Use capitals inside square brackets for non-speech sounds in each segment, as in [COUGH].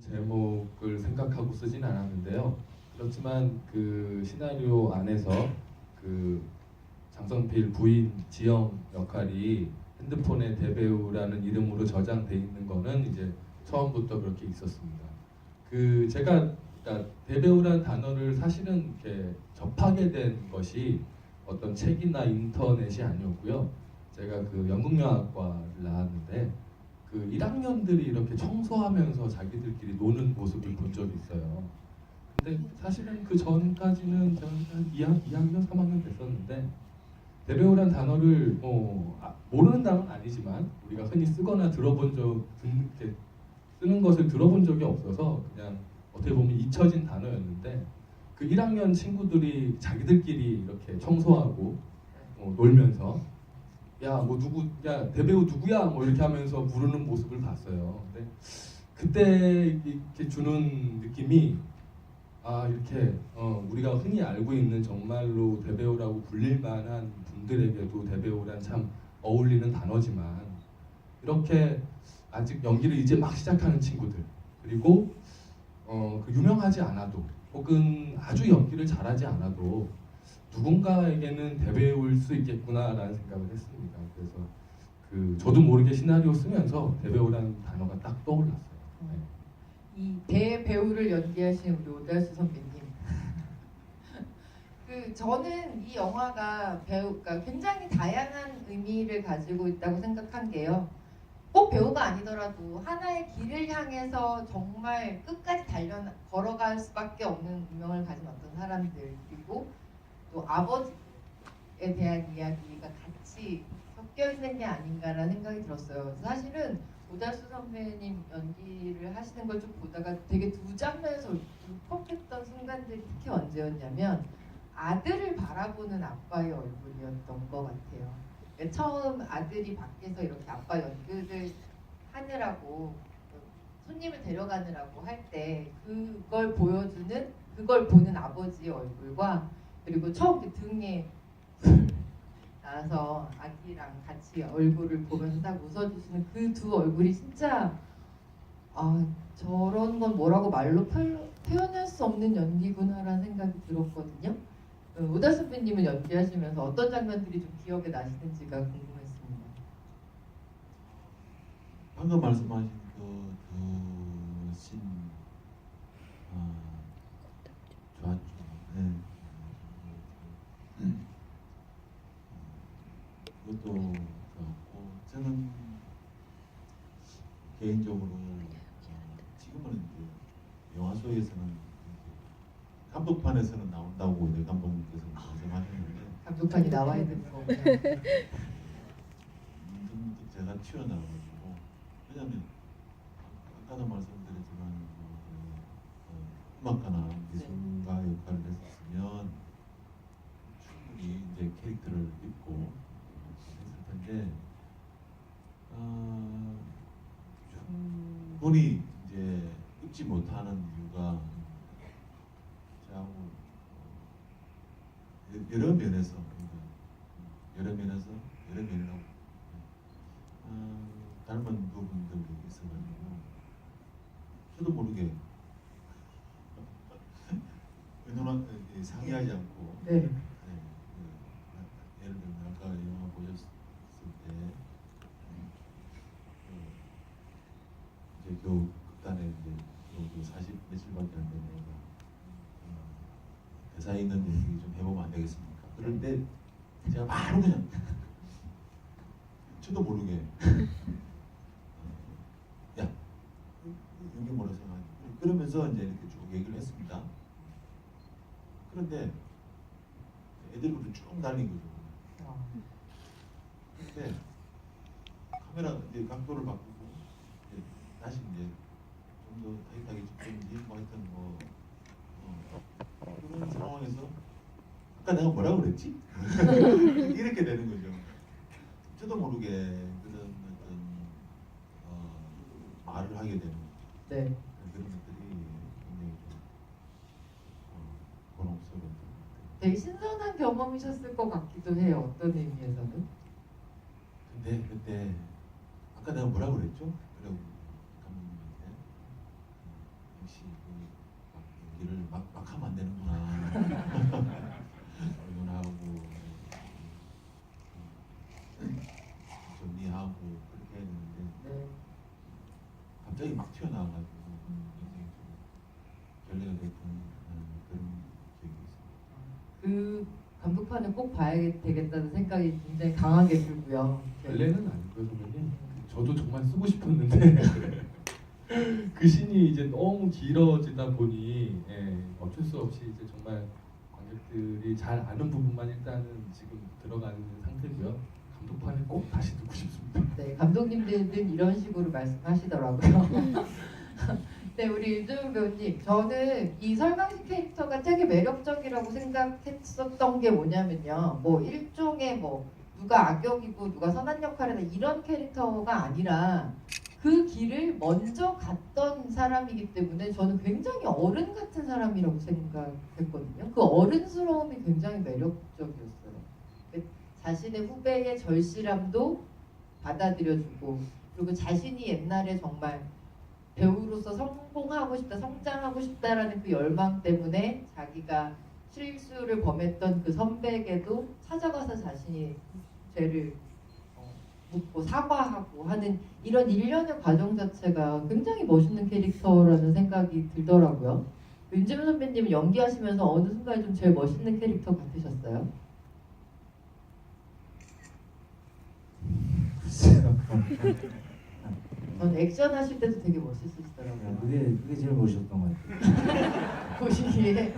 제목을 생각하고 쓰진 않았는데요. 그렇지만 그 시나리오 안에서 그 장성필 부인 지영 역할이 핸드폰에 대배우라는 이름으로 저장돼 있는 거는 이제 처음부터 그렇게 있었습니다. 그 제가 그러니까 대배우라는 단어를 사실은 이렇게 접하게 된 것이 어떤 책이나 인터넷이 아니었고요. 제가 그 연극영화과를 나왔는데 그 1학년들이 이렇게 청소하면서 자기들끼리 노는 모습을 본 적이 있어요. 근데 사실은 그 전까지는 저는 한 2학, 2학년, 3학년 됐었는데 대배우란 단어를 뭐 아, 모르는 단어는 아니지만 우리가 흔히 쓰거나 들어본 적 듣는 게 쓰는 것을 들어본 적이 없어서 그냥 어떻게 보면 잊혀진 단어였는데 그 1학년 친구들이 자기들끼리 이렇게 청소하고 어, 놀면서 야 뭐 누구 야 대배우 누구야 뭐 이렇게 하면서 부르는 모습을 봤어요. 근데 그때 이렇게 주는 느낌이 아 이렇게 어, 우리가 흔히 알고 있는 정말로 대배우라고 불릴 만한 분들에게도 대배우란 참 어울리는 단어지만 이렇게 아직 연기를 이제 막 시작하는 친구들 그리고 어, 그 유명하지 않아도 혹은 아주 연기를 잘하지 않아도 누군가에게는 대배우일 수 있겠구나라는 생각을 했습니다. 그래서 그 저도 모르게 시나리오 쓰면서 대배우라는 단어가 딱 떠올랐어요. 네. 이 대배우를 연기하신 우리 오달수 선배님. [LAUGHS] 그 저는 이 영화가 배우가 굉장히 다양한 의미를 가지고 있다고 생각한 게요. 꼭 배우가 아니더라도 하나의 길을 향해서 정말 끝까지 달려 걸어갈 수밖에 없는 운명을 가진 어떤 사람들 그리고 또 아버지에 대한 이야기가 같이 섞여 있는 게 아닌가라는 생각이 들었어요. 사실은 오달수 선배님 연기를 하시는 걸 좀 보다가 되게 두 장면에서 울컥했던 순간들이 특히 언제였냐면 아들을 바라보는 아빠의 얼굴이었던 것 같아요. 그러니까 처음 아들이 밖에서 이렇게 아빠 연극을 하느라고 손님을 데려가느라고 할 때 그걸 보여주는 그걸 보는 아버지의 얼굴과 그리고 처음 그 등에 [LAUGHS] 나서 아기랑 같이 얼굴을 보면서 딱 웃어주시는 그 두 얼굴이 진짜 아 저런 건 뭐라고 말로 표, 표현할 수 없는 연기구나라는 생각이 들었거든요. 어, 오다 선배님은 연기하시면서 어떤 장면들이 좀 기억에 나시는지가 궁금했습니다. 방금 말씀하신 아, 좋았죠. 네. 음. 그것도 좋았고 저는 개인적으로 어, 지금은 이제 영화 속에서는 이제 감독판에서는 나온다고 내 감독님께서 말씀하셨는데 감독판이 나와야 되는 거구나. 좀 제가 튀어나와가지고 왜냐면 아까도 말씀드렸지만 뭐, 그, 어, 음악가나 미술가 역할을 했으면 충분히 이제 캐릭터를 입고 했을 텐데 충분히 이제 입지 못하는 이유가 저하고 어, 여러 면에서 여러 면에서 여러 면이라고 어, 닮은 부분들이 있어가지고 저도 모르게 [LAUGHS] 의논한 에, 상의하지 않고 네. 네, 그, 예를 들면 아까 영화 보셨을 때 음, 겨우 극단에 이제 겨우 40 며칠밖에 안 된 애가 어, 대사 있는 얘기 좀 해보면 안 되겠습니까? 그런데 제가 바로 그냥 저도 모르게 어, 야 여기 뭐라 생각하니? 그러면서 이제 이렇게 쭉 얘기를 했습니다. 그런데 애들부터 쭉 달린 거죠. 어, 근데 카메라 이제 각도를 바꾸고 다시 이제 좀더 타이트하게 찍든지 뭐 하여튼 뭐 어, 그런 상황에서 아까 내가 뭐라고 그랬지? [LAUGHS] 이렇게 되는 거죠. 저도 모르게 그런 어떤 어, 말을 하게 되는 네. 그런 것들이 굉장히 좀 어, 같아요. 되게 신선한 경험이셨을 것 같기도 해요. 어떤 의미에서는. 근데 그때 아까 내가 뭐라고 그랬죠? 그래고 감독님한테 역시 그, 막 막, 막 하면 안 되는구나. [LAUGHS] 얼마나 하고 정리하고 그렇게 했는데 네. 갑자기 막 튀어나와가지고 굉장히 좀 결례가 됐던 음, 그런 기억이 있습니다. 그 감독판을 꼭 봐야 되겠다는 생각이 굉장히 강하게 들고요. 원래는 아니고요 선배님. 저도 정말 쓰고 싶었는데 [LAUGHS] 그 신이 이제 너무 길어지다 보니 예, 어쩔 수 없이 이제 정말 관객들이 잘 아는 부분만 일단은 지금 들어가는 상태고요. 감독판을 꼭 다시 듣고 싶습니다. 네, 감독님들은 이런 식으로 말씀하시더라고요. [LAUGHS] 네, 우리 윤정은 배우님, 저는 이 설강식 캐릭터가 되게 매력적이라고 생각했었던 게 뭐냐면요. 뭐 일종의 뭐 누가 악역이고 누가 선한 역할이다 이런 캐릭터가 아니라 그 길을 먼저 갔던 사람이기 때문에 저는 굉장히 어른 같은 사람이라고 생각했거든요. 그 어른스러움이 굉장히 매력적이었어요. 그 자신의 후배의 절실함도 받아들여주고 그리고 자신이 옛날에 정말 배우로서 성공하고 싶다, 성장하고 싶다라는 그 열망 때문에 자기가 실수를 범했던 그 선배에게도 찾아가서 자신이 죄를 어, 묻고 사과하고 하는 이런 일련의 과정 자체가 굉장히 멋있는 캐릭터라는 생각이 들더라고요. 윤재민 선배님은 연기하시면서 어느 순간에 좀 제일 멋있는 캐릭터 같으셨어요? 글쎄요. 저는 액션 하실 때도 되게 네, 멋있으시더라고요. 그게 그게 제일 멋있었던 것 같아요. 보시기에.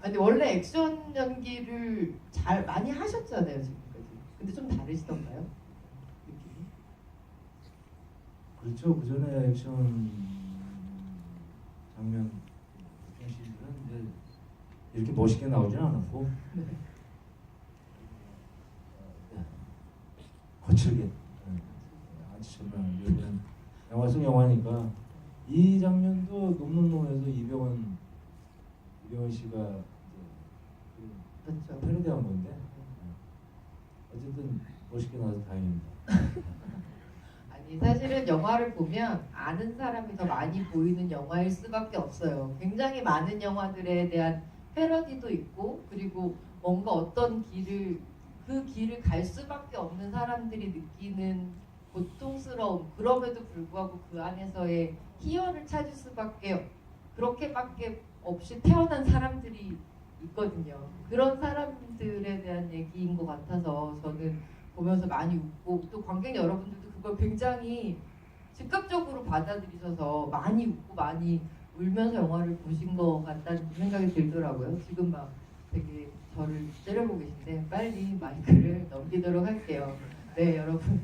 아니 원래 액션 연기를 잘 많이 하셨잖아요 지금까지. 근데 좀 다르시던가요? 느낌이? 그렇죠. 그 전에 액션 장면 액션 씬들은 이제 이렇게 멋있게 나오진 않았고 네. 어, 거칠게 네, 아주 정말 이번엔 영화 속 영화니까 이 장면도 놈놈놈에서 이병헌 이병헌 씨가 그. 패러디한 건데 네. 어쨌든 멋있게 나와서 다행입니다. [LAUGHS] 사실은 영화를 보면 아는 사람이 더 많이 보이는 영화일 수밖에 없어요. 굉장히 많은 영화들에 대한 패러디도 있고 그리고 뭔가 어떤 길을 그 길을 갈 수밖에 없는 사람들이 느끼는 고통스러움 그럼에도 불구하고 그 안에서의 희열을 찾을 수밖에 그렇게밖에 없이 태어난 사람들이 있거든요. 그런 사람들에 대한 얘기인 것 같아서 저는 보면서 많이 웃고 또 관객 여러분들도 그걸 굉장히 즉각적으로 받아들이셔서 많이 웃고 많이 울면서 영화를 보신 것 같다는 생각이 들더라고요. 지금 막 되게 저를 째려보고 계신데 빨리 마이크를 [LAUGHS] 넘기도록 할게요. 네, 여러분